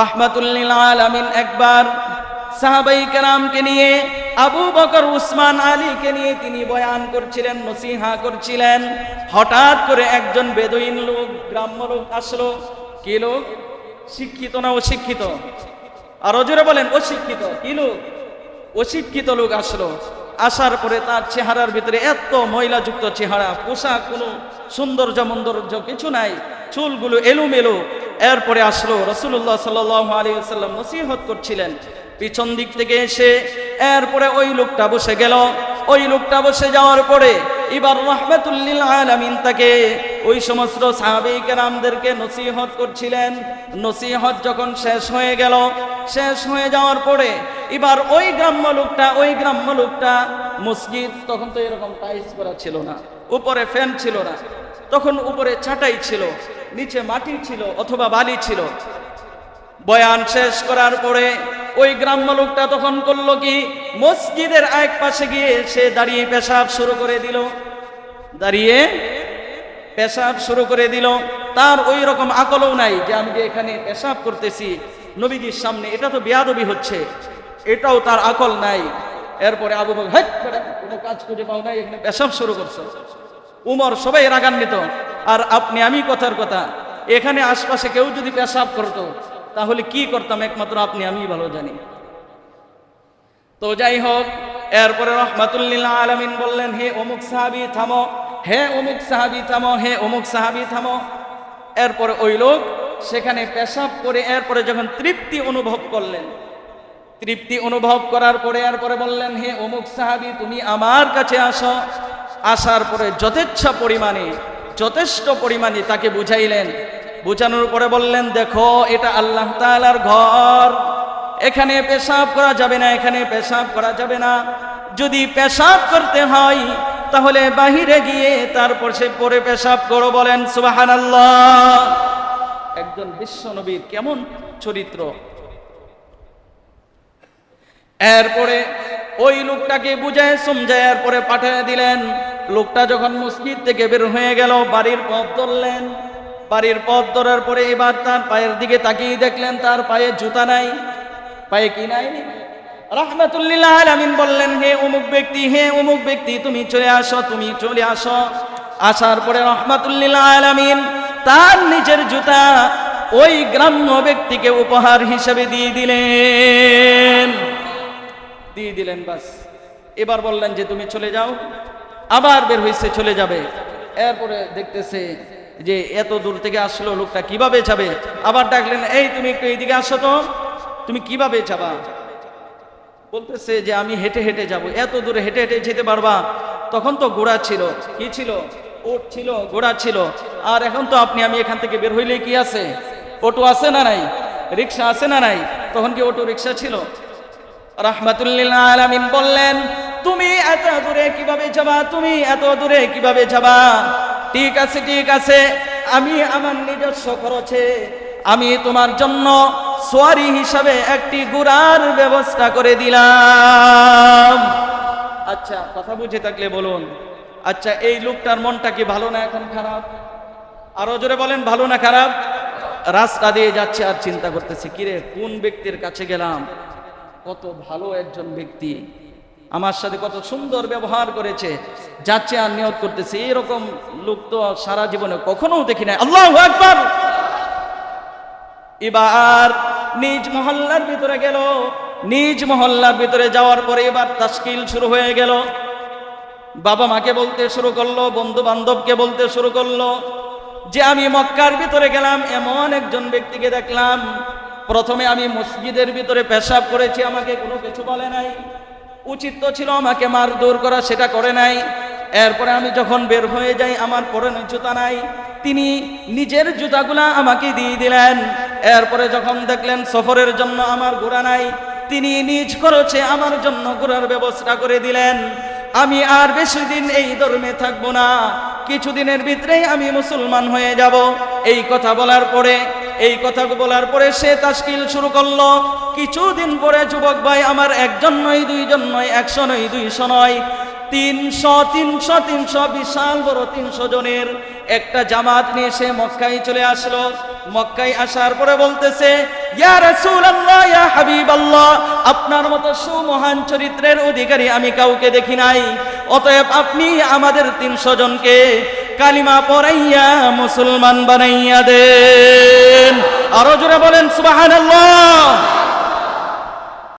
রহমাতুল্লিল আলামিন একবার সাহাবাই কেরামকে নিয়ে, আবু বকর, উসমান, আলীকে নিয়ে তিনি বয়ান করছিলেন, নসিহা করছিলেন। হঠাৎ করে একজন বেদুইন লোক, গ্রাম্য লোক আসলো। কি লোক? শিক্ষিত না অশিক্ষিত? আর জোরে বলেন, অশিক্ষিত। কি লোক? অশিক্ষিত লোক আসলো। আসার পরে তার চেহারার ভিতরে এত ময়লাযুক্ত চেহারা, পোশাক কোনো সৌন্দর্য মন্দর্য কিছু নাই, চুলগুলো এলোমেলো এরপরে আসলো রসুল্লাহ সাল্লাহ আলী সাল্লাম নসিহত করছিলেন। পিছন দিক থেকে এসে এরপরে ওই লোকটা বসে গেল। ওই লোকটা বসে যাওয়ার পরে এবার রহমতুল্লিল আলামিন তাকে ওই সমস্ত সাহাবি কেরামদেরকে নসিহত করছিলেন। নসিহত যখন শেষ হয়ে গেল, শেষ হয়ে যাওয়ার পরে এবার ওই গ্রাম্য লোকটা, ওই গ্রাম্য লোকটা মসজিদ তখন তো এরকম টাইস করা ছিল না, উপরে ফ্যান ছিল না, তখন উপরে ছাটাই ছিল। নিচে মাটি ছিল অথবা বালি ছিল। বয়ান শেষ করার পরে ওই গ্রাম্য লোকটা তখন করল কি, মসজিদের এক পাশে গিয়ে সে দাঁড়িয়ে পেশাব শুরু করে দিল। দাঁড়িয়ে পেশাব শুরু করে দিল। তার ওই রকম আকলও নাই যে আমি যে এখানে পেশাব করতেছি, নবীজির সামনে এটা তো বেয়াদবি হচ্ছে, এটাও তার আকল নাই। এরপরে আবু বকর কোনো কাজ খুঁজে পাও নাই, এখানে পেশাব শুরু করছ। উমর সবাই রাগান্বিত। আর আপনি, আমি কথার কথা, এখানে আশপাশে কেউ যদি পেশাব করতো, তাহলে কি করতাম? একমাত্র আপনি আমি ভালো জানি। তো যাই হোক, এরপরে রহমাতুল্লিল আলমিন বললেন, হে অমুক সাহাবি, থামো। হে অমুক সাহাবি, থামো। হে অমুক সাহাবি, থামো। এরপরে ওই লোক সেখানে পেশাব করে, এরপরে যখন তৃপ্তি অনুভব করলেন, তৃপ্তি অনুভব করার পরে এরপরে বললেন, হে অমুক সাহাবি, তুমি আমার কাছে আসো। আসার পরে যথেচ্ছ পরিমাণে যথেষ্ট পরিমাণে তাকে বুঝাইলেন। বুঝানোর পরে বললেন, দেখো, এটা আল্লাহ তাআলার ঘর। এখানে পেশাব করা যাবে না, এখানে পেশাব করা যাবে না। যদি পেশাব করতে হয়, তাহলে বাহিরে গিয়ে তারপর সে পরে পেশাব করো বলেন, সুবহানাল্লাহ। একজন বিশ্বনবীর কেমন চরিত্র। এরপরে ওই লোকটাকে বুঝায়, সমঝায়, এরপরে পাঠিয়ে দিলেন। লোকটা যখন মসজিদ থেকে বের হয়ে গেল, বাড়ির পথ ধরলেন। বাড়ির পথ ধরার পরে এবার তার পায়ের দিকে তাকিয়ে দেখলেন, তার পায়ে জুতা নাই। পায়ে কি নাই? রহমতুল্লিল্লাহ আলামিন বললেন, হে অমুক ব্যক্তি, হে অমুক ব্যক্তি, তুমি চলে আসো, তুমি চলে আসো। আসার পরে রহমতুল্লিল্লাহ আলামিন তার নিজের জুতা ওই গ্রাম্য ব্যক্তিকে উপহার হিসেবে দিয়ে দিলেন। দিয়ে দিলেন বাস। এবার বললেন যে, তুমি চলে যাও। আবার বের হয়েছে চলে যাবে। এরপরে দেখতেছে যে এত দূর থেকে আসলো লোকটা, কীভাবে যাবে? আবার ডাকলেন, এই তুমি একটু এইদিকে আসো তো। তুমি কীভাবে যাবা? বলতেছে যে, আমি হেঁটে হেঁটে যাব। এত দূরে হেঁটে হেঁটে যেতে পারবা? তখন তো ঘোড়া ছিল। কি ছিল? ওট ছিল, ঘোড়া ছিল। আর এখন তো আপনি, আমি এখান থেকে বের হইলে কি আছে? অটো আছে না নাই? রিক্সা আছে না নাই? তখন কি অটো রিক্সা ছিল? রাহমাতুল্লিল আলামিন বললেন তুমি এত দূরে কীভাবে যাবা? তুমি এত দূরে কীভাবে যাবা? ঠিক আছে ঠিক আছে। আমি আমার নিজস্ব খরচে আমি তোমার জন্য সোয়ারি হিসাবে একটি গুড়ার ব্যবস্থা করে দিলাম। আচ্ছা কথা বুঝে থাকলে বলুন। আচ্ছা এই লোকটার মনটা কি ভালো না এখন খারাপ? আরও জোরে বলেন, ভালো না খারাপ? রাস্তা দিয়ে যাচ্ছে আর চিন্তা করতেছে, কিরে, কোন ব্যক্তির কাছে গেলাম? কত ভালো একজন ব্যক্তি। আমার সাথে কত সুন্দর ব্যবহার করেছে, যাচ্ছে আর নিয়ত করতেছে, এরকম লোক তো সারা জীবনে কখনো দেখি না আল্লাহ একবার এবার নিজ মহল্লার ভিতরে গেল, নিজ মহল্লার ভিতরে যাওয়ার পরে এবার তাস্কিল শুরু হয়ে গেল। বাবা মাকে বলতে শুরু করল বন্ধু বান্ধবকে বলতে শুরু করল যে, আমি মক্কার ভিতরে গেলাম, এমন একজন ব্যক্তিকে দেখলাম, প্রথমে আমি মসজিদের ভিতরে পেশাব করেছি, আমাকে কোনো কিছু বলে নাই। উচিত তো ছিল আমাকে মার দূর করা, সেটা করে নাই। এরপরে আমি যখন বের হয়ে যাই, আমার পরনে জুতা নাই। তিনি নিজের জুতাগুলা আমাকে দিয়ে দিলেন। এরপরে যখন দেখলেন সফরের জন্য আমার ঘোড়া নাই, তিনি নিজ খরচে আমার জন্য ঘোরার ব্যবস্থা করে দিলেন। আমি আর বেশি দিন এই ধর্মে থাকব না। কিছুদিনের ভিতরেই আমি মুসলমান হয়ে যাব। এই কথা বলার পরে এই কথা বলার পরে সে তাস্কিল শুরু করল। কিছুদিন পরে যুবক ভাই আমার একজন নয়, দুইজন নয়, একশো নয়, দুইশো নয়, তিনশো তিনশো তিনশো, বিশাল বড় তিনশো জনের একটা জামাত নিয়ে সে মক্কায় চলে আসলো। মক্কায় আসার পরে বলতেছে আপনার মতো সুমহান চরিত্রের অধিকারী আমি কাউকে দেখি নাই। অতএব আপনি আমাদের তিনশো জনকে কালিমা পড়াইয়া মুসলমান বানাইয়া দেন। আরও জোরে বলেন সুবহানাল্লাহ।